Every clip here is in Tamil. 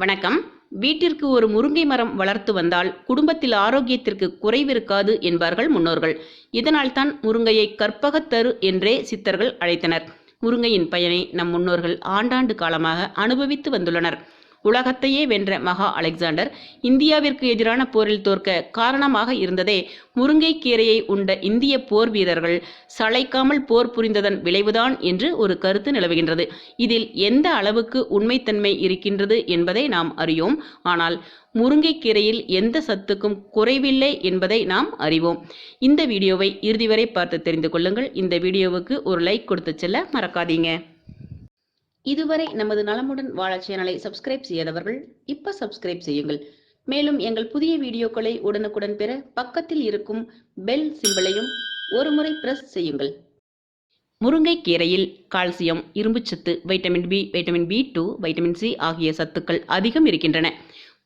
வணக்கம். வீட்டிற்கு ஒரு முருங்கை மரம் வளர்த்து வந்தால் குடும்பத்தில் ஆரோக்கியத்திற்கு குறைவிருக்காது என்பார்கள் முன்னோர்கள். இதனால்தான் முருங்கையை கற்பகத்தரு என்றே சித்தர்கள் அழைத்தனர். முருங்கையின் பயனை நம் முன்னோர்கள் ஆண்டாண்டு காலமாக அனுபவித்து வந்துள்ளனர். உலகத்தையே வென்ற மகா அலெக்சாண்டர் இந்தியாவிற்கு எதிரான போரில் தோற்க காரணமாக இருந்ததே முருங்கைக்கீரையை உண்ட இந்திய போர் வீரர்கள். சளைக்காமல் போர் புரிந்ததன் விளைவுதான் என்று ஒரு கருத்து நிலவுகின்றது. இதில் எந்த அளவுக்கு உண்மைத்தன்மை இருக்கின்றது என்பதை நாம் அறியோம். ஆனால் முருங்கைக்கீரையில் எந்த சத்துக்கும் குறைவில்லை என்பதை நாம் அறிவோம். இந்த வீடியோவை இறுதி வரை பார்த்து தெரிந்து கொள்ளுங்கள். இந்த வீடியோவுக்கு ஒரு லைக் கொடுத்து செல்ல மறக்காதீங்க. இதுவரை நமது நலமுடன் வாழ சேனலை சப்ஸ்கிரைப் செய்யாதவர்கள் இப்ப சப்ஸ்கிரைப் செய்யுங்கள். மேலும் எங்கள் புதிய வீடியோக்களை உடனுக்குடன் பெற பக்கத்தில் இருக்கும் பெல் சிம்பலையும் ஒருமுறை பிரஸ் செய்யுங்கள். முருங்கைக்கீரையில் கால்சியம் இரும்புச்சத்து vitamin B vitamin B two vitamin C ஆகிய சத்துக்கள் அதிகம் இருக்கின்றன.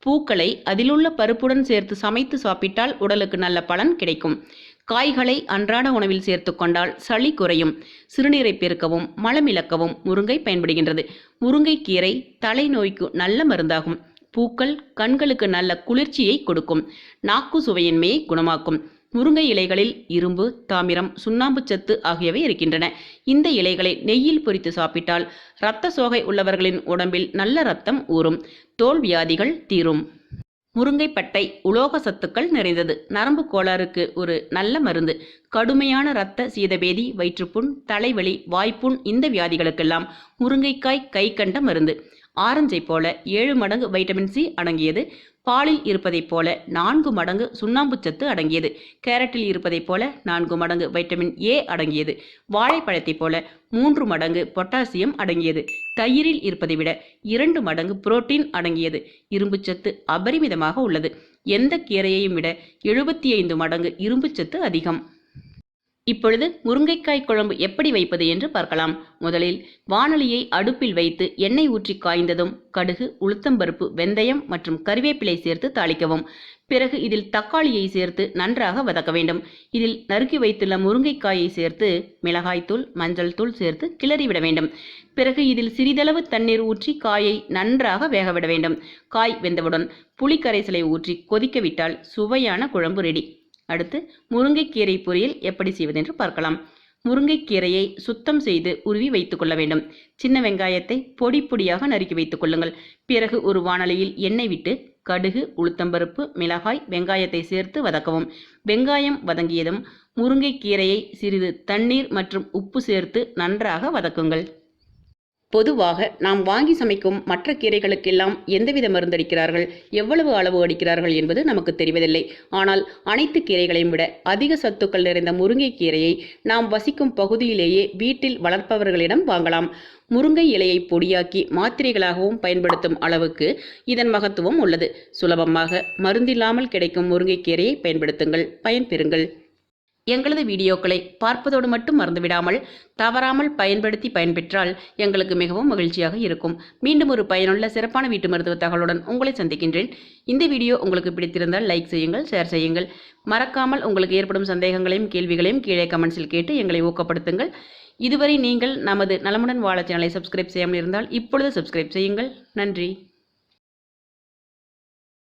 பூக்களை அதிலுள்ள பருப்புடன் சேர்த்து சமைத்து சாப்பிட்டால் உடலுக்கு நல்ல பலன் கிடைக்கும். காய்களை அன்றாட உணவில் சேர்த்து கொண்டால் சளி குறையும் சிறுநீரை பெருக்கவும் மலமிளக்கவும் முருங்கை பயன்படுகின்றது. முருங்கைக்கீரை தலைநோய்க்கு நல்ல மருந்தாகும். பூக்கள் கண்களுக்கு நல்ல குளிர்ச்சியை கொடுக்கும். நாக்கு சுவையின்மையை குணமாக்கும். முருங்கை இலைகளில் இரும்பு தாமிரம் சுண்ணாம்பு சத்து ஆகியவை இருக்கின்றன. இந்த இலைகளை நெய்யில் பொரித்து சாப்பிட்டால் இரத்த சோகை உள்ளவர்களின் உடம்பில் நல்ல ரத்தம் ஊறும். தோல் வியாதிகள் தீரும். முருங்கைப்பட்டை உலோக சத்துக்கள் நிறைந்தது. நரம்பு கோளாறுக்கு ஒரு நல்ல மருந்து. கடுமையான இரத்த சீதபேதி வயிற்றுப்புண் தலைவலி வாய்ப்புண் இந்த வியாதிகளுக்கெல்லாம் முருங்கைக்காய் கை கண்ட மருந்து. ஆரஞ்சை போல ஏழு மடங்கு வைட்டமின் சி அடங்கியது. பாலில் இருப்பதைப் போல நான்கு மடங்கு சுண்ணாம்புச்சத்து அடங்கியது. கேரட்டில் இருப்பதைப் போல நான்கு மடங்கு வைட்டமின் ஏ அடங்கியது. வாழைப்பழத்தைப் போல மூன்று மடங்கு பொட்டாசியம் அடங்கியது. தயிரில் இருப்பதை விட இரண்டு மடங்கு புரோட்டீன் அடங்கியது. இரும்புச்சத்து அபரிமிதமாக உள்ளது. எந்த கீரையையும் விட எழுபத்தி ஐந்து மடங்கு இரும்புச்சத்து அதிகம். இப்பொழுது முருங்கைக்காய் குழம்பு எப்படி வைப்பது என்று பார்க்கலாம். முதலில் வானொலியை அடுப்பில் வைத்து எண்ணெய் ஊற்றி காய்ந்ததும் கடுகு உளுத்தம்பருப்பு வெந்தயம் மற்றும் கறிவேப்பிலை சேர்த்து தாளிக்கவும். பிறகு இதில் தக்காளியை சேர்த்து நன்றாக வதக்க வேண்டும். இதில் நறுக்கி வைத்துள்ள முருங்கைக்காயை சேர்த்து மிளகாய்த்தூள் மஞ்சள் தூள் சேர்த்து கிளறிவிட வேண்டும். பிறகு இதில் சிறிதளவு தண்ணீர் ஊற்றி காயை நன்றாக வேகவிட வேண்டும். காய் வெந்தவுடன் புளி கரைசலை ஊற்றி கொதிக்க விட்டால் சுவையான குழம்பு ரெடி அடுத்து முருங்கைக்கீரை பொரியல் எப்படி செய்வது என்று பார்க்கலாம். முருங்கைக்கீரையை சுத்தம் செய்து உருவி வைத்துக் கொள்ள வேண்டும். சின்ன வெங்காயத்தை பொடி பொடியாக நறுக்கி வைத்துக் கொள்ளுங்கள். பிறகு ஒரு வானலியில் எண்ணெய் விட்டு கடுகு உளுத்தம்பருப்பு மிளகாய் வெங்காயத்தை சேர்த்து வதக்கவும். வெங்காயம் வதங்கியதும் முருங்கைக்கீரையை சிறிது தண்ணீர் மற்றும் உப்பு சேர்த்து நன்றாக வதக்குங்கள். பொதுவாக நாம் வாங்கி சமைக்கும் மற்ற கீரைகளுக்கெல்லாம் எந்தவித மருந்தடிக்கிறார்கள்? எவ்வளவு அளவு அடிக்கிறார்கள் என்பது நமக்கு தெரிவதில்லை. ஆனால் அனைத்து கீரைகளையும் விட அதிக சத்துக்கள் நிறைந்த முருங்கை கீரையை நாம் வசிக்கும் பகுதியிலேயே வீட்டில் வளர்ப்பவர்களிடம் வாங்கலாம். முருங்கை இலையை பொடியாக்கி மாத்திரைகளாகவும் பயன்படுத்தும் அளவுக்கு இதன் மகத்துவம் உள்ளது. சுலபமாக மருந்தில்லாமல் கிடைக்கும் முருங்கைக்கீரையை பயன்படுத்துங்கள். பயன்பெறுங்கள் எங்களது வீடியோக்களை பார்ப்பதோடு மட்டும் மறந்துவிடாமல் தவறாமல் பயன்படுத்தி பயன்பெற்றால் எங்களுக்கு மிகவும் மகிழ்ச்சியாக இருக்கும். மீண்டும் ஒரு பயனுள்ள சிறப்பான வீட்டு மருத்துவ தகவலுடன் உங்களை சந்திக்கின்றேன். இந்த வீடியோ உங்களுக்கு பிடித்திருந்தால் லைக் செய்யுங்கள் ஷேர் செய்யுங்கள். மறக்காமல் உங்களுக்கு ஏற்படும் சந்தேகங்களையும் கேள்விகளையும் கீழே கமெண்ட்ஸில் கேட்டு எங்களை ஊக்கப்படுத்துங்கள். இதுவரை நீங்கள் நமது நலமுடன் வாழ சேனலை சப்ஸ்கிரைப் செய்யாமல் இருந்தால் இப்பொழுது சப்ஸ்கிரைப் செய்யுங்கள். நன்றி.